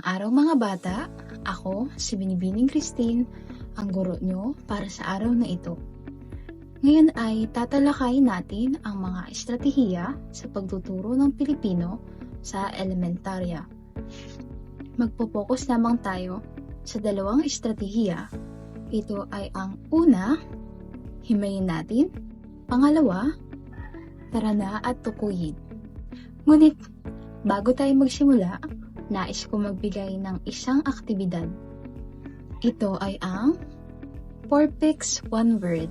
Magandang araw mga bata. Ako, si Binibining Christine, ang guro nyo para sa araw na ito. Ngayon ay tatalakayin natin ang mga estratehiya sa pagtuturo ng Pilipino sa elementarya. Magpo-focus lamang tayo sa dalawang estratehiya. Ito ay ang una, himayin natin. Pangalawa, tara na at tukuyin. Ngunit, bago tayo magsimula, nais ko magbigay ng isang aktibidad. Ito ay ang 4 picks, 1 word.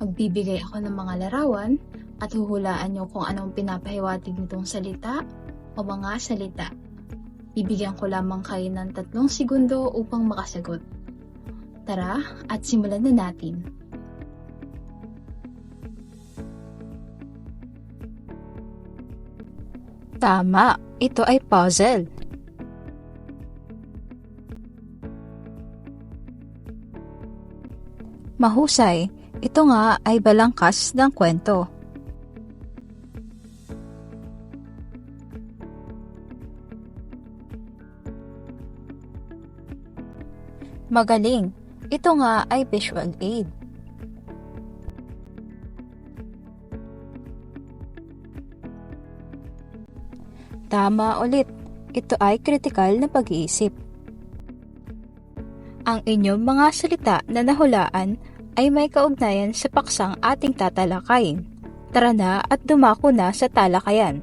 Magbibigay ako ng mga larawan at huhulaan nyo kung anong pinapahiwatig nitong salita o mga salita. Bibigyan ko lamang kayo ng tatlong segundo upang makasagot. Tara at simulan na natin. Tama, ito ay puzzle. Mahusay, ito nga ay balangkas ng kwento. Magaling, ito nga ay visual aid. Tama ulit. Ito ay kritikal na pag-iisip. Ang inyong mga salita na nahulaan ay may kaugnayan sa paksang ating tatalakayin. Tara na at dumako na sa talakayan.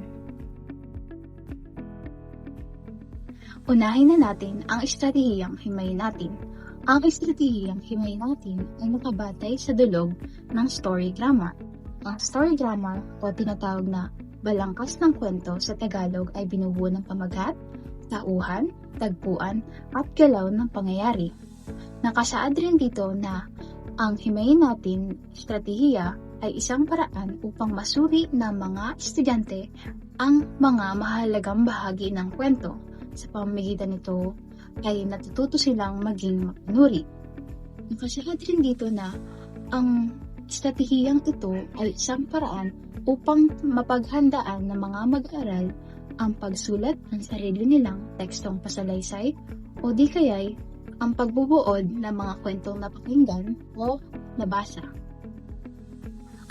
Unahin na natin ang estratehiyang himayin natin. Ang estratehiyang himayin natin ay nakabatay sa dulog ng story grammar. Ang story grammar o tinatawag na balangkas ng kwento sa Tagalog ay binubuo ng pamagat, tauhan, tagpuan, at galaw ng pangyayari. Nakasaad rin dito na ang himayin natin estratehiya ay isang paraan upang masuri ng mga estudyante ang mga mahalagang bahagi ng kwento. Sa pamamagitan nito ay natututo silang maging mapanuri. Nakasaad rin dito na ang estratehiyang ito ay isang paraan upang mapaghandaan ng mga mag-aral ang pagsulat ng sarili nilang tekstong pasalaysay o di kaya'y ang pagbubuod ng mga kwentong napakinggan o nabasa.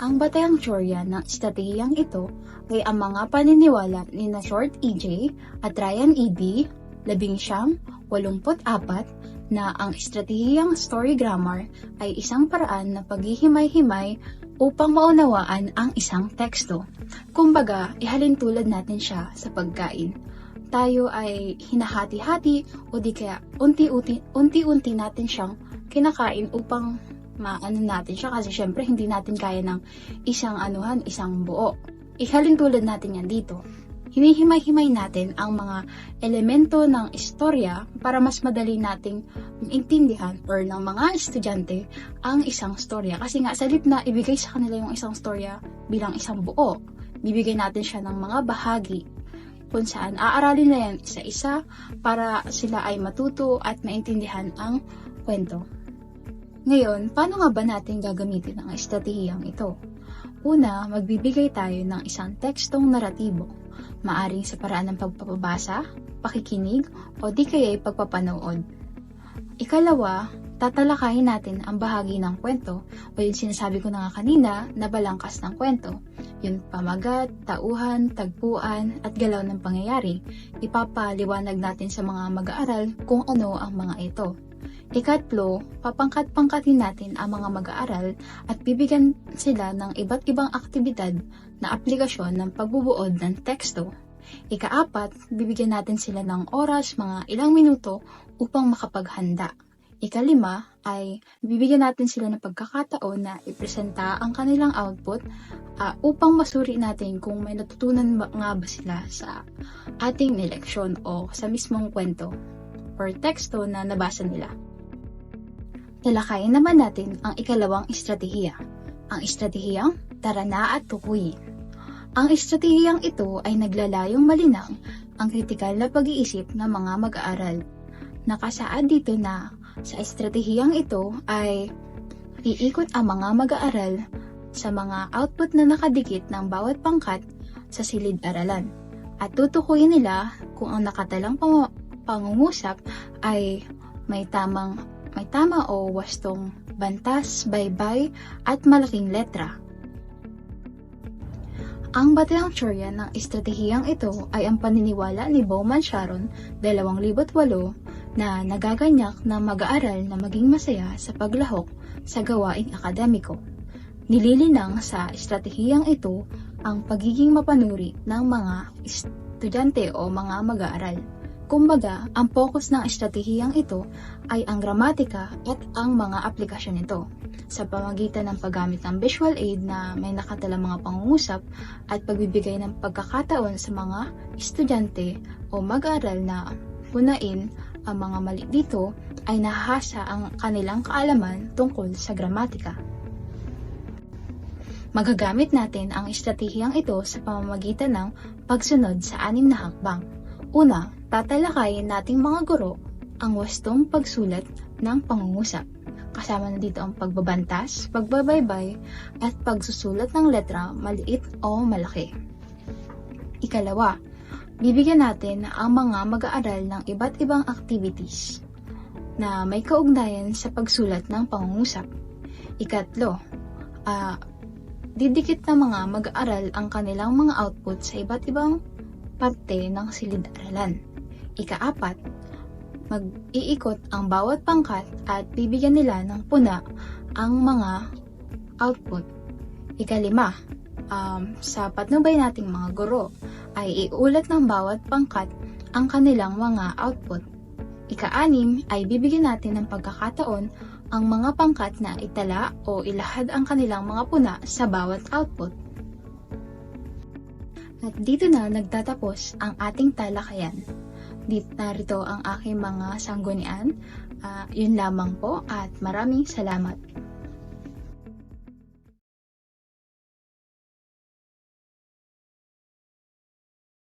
Ang batayang teorya ng estratehiyang ito ay ang mga paniniwala ni na Short E.J. at Ryan E.D. labing siyam, walumput apat na ang estratehiyang story grammar ay isang paraan na paghihimay-himay upang maunawaan ang isang teksto. Kumbaga, ihalin tulad natin siya sa pagkain. Tayo ay hinahati-hati o di kaya unti-unti, unti-unti natin siyang kinakain upang maano natin siya kasi syempre hindi natin kaya ng isang anuhan, isang buo. Ihalin tulad natin yan dito. Hinihimay-himay natin ang mga elemento ng istorya para mas madali nating maintindihan or ng mga estudyante ang isang storya. Kasi nga sa halip na ibigay sa kanila yung isang storya bilang isang buo, bibigay natin siya ng mga bahagi kung saan aaralin na yan isa-isa para sila ay matuto at maintindihan ang kwento. Ngayon, paano nga ba natin gagamitin ang estratehiyang ito? Una, magbibigay tayo ng isang tekstong naratibo, maaring sa paraan ng pagpapabasa, pakikinig, o di kaya'y pagpapanood. Ikalawa, tatalakayin natin ang bahagi ng kwento o yung sinasabi ko na nga kanina na balangkas ng kwento. Yung pamagat, tauhan, tagpuan, at galaw ng pangyayari. Ipapaliwanag natin sa mga mag-aaral kung ano ang mga ito. Ikatlo, papangkat-pangkatin natin ang mga mag-aaral at bibigyan sila ng iba't ibang aktibidad na aplikasyon ng pagbubuod ng teksto. Ikaapat, bibigyan natin sila ng oras, mga ilang minuto upang makapaghanda. Ikalima ay bibigyan natin sila ng pagkakataon na ipresenta ang kanilang output uh, upang masuri natin kung may natutunan ba, nga ba sila sa ating leksyon o sa mismong kwento or teksto na nabasa nila. Talakayin naman natin ang ikalawang estratehiya. Ang estratehiyang tara na at tukuyin. Ang estratehiyang ito ay naglalayong malinang ang kritikal na pag-iisip ng mga mag-aaral. Nakasaad dito na sa estratehiyang ito ay iikot ang mga mag-aaral sa mga output na nakadikit ng bawat pangkat sa silid-aralan at tutukuyin nila kung ang nakatalang pama- pangungusap ay may tamang may tama o wastong bantas, baybay at malaking letra. Ang batayang teorya ng estratehiyang ito ay ang paniniwala ni Bowman Sharon 2008 na nagaganyak na mag-aaral na maging masaya sa paglahok sa gawaing akademiko. Nililinang sa estratehiyang ito ang pagiging mapanuri ng mga estudyante o mga mag-aaral. Kumbaga, ang focus ng estratehiyang ito ay ang gramatika at ang mga aplikasyon nito sa pamagitan ng paggamit ng visual aid na may nakatalang mga pangungusap at pagbibigay ng pagkakataon sa mga estudyante o mag-aaral na punain ang mga mali dito ay nahasa ang kanilang kaalaman tungkol sa gramatika. Magagamit natin ang estratehiyang ito sa pamamagitan ng pagsunod sa anim na hakbang. Una, tatalakayin nating mga guro ang wastong pagsulat ng pangungusap. Kasama na dito ang pagbabantas, pagbabaybay, at pagsusulat ng letra maliit o malaki. Ikalawa, bibigyan natin ang mga mag-aaral ng iba't ibang activities na may kaugnayan sa pagsulat ng pangungusap. Ikatlo, ah, didikit ng mga mag-aaral ang kanilang mga output sa iba't ibang parte ng silid-aralan. Ikaapat, mag-iikot ang bawat pangkat at bibigyan nila ng puna ang mga output. Ikalima, um, sa patnubay nating mga guro ay iulat ng bawat pangkat ang kanilang mga output. Ikaanim ay bibigyan natin ng pagkakataon ang mga pangkat na itala o ilahad ang kanilang mga puna sa bawat output. At dito na nagtatapos ang ating talakayan. Dito narito ang aking mga sanggunian. Ah, yun lamang po at maraming salamat.